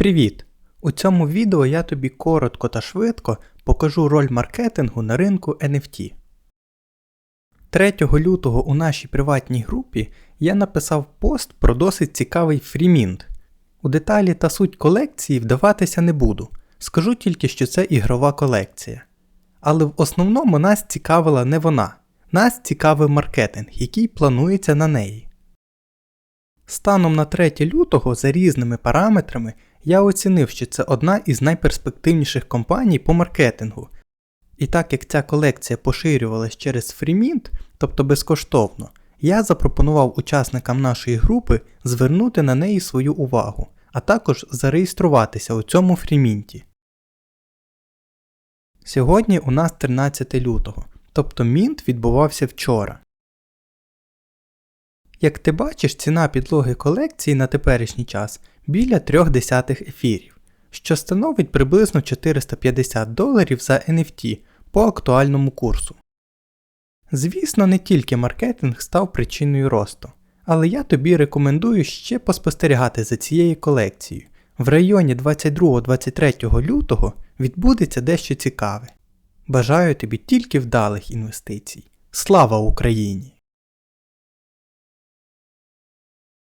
Привіт! У цьому відео я тобі коротко та швидко покажу роль маркетингу на ринку NFT. 3 лютого у нашій приватній групі я написав пост про досить цікавий фрімінт. У деталі та суть колекції вдаватися не буду, скажу тільки, що це ігрова колекція. Але в основному нас цікавила не вона, нас цікавив маркетинг, який планується на неї. Станом на 3 лютого за різними параметрами я оцінив, що це одна із найперспективніших компаній по маркетингу. І так як ця колекція поширювалась через Freemint, тобто безкоштовно, я запропонував учасникам нашої групи звернути на неї свою увагу, а також зареєструватися у цьому фрімінті. Сьогодні у нас 13 лютого, тобто мінт відбувався вчора. Як ти бачиш, ціна підлоги колекції на теперішній час біля 3 десятих ефірів, що становить приблизно 450 доларів за NFT по актуальному курсу. Звісно, не тільки маркетинг став причиною росту, але я тобі рекомендую ще поспостерігати за цією колекцією. В районі 22-23 лютого відбудеться дещо цікаве. Бажаю тобі тільки вдалих інвестицій. Слава Україні!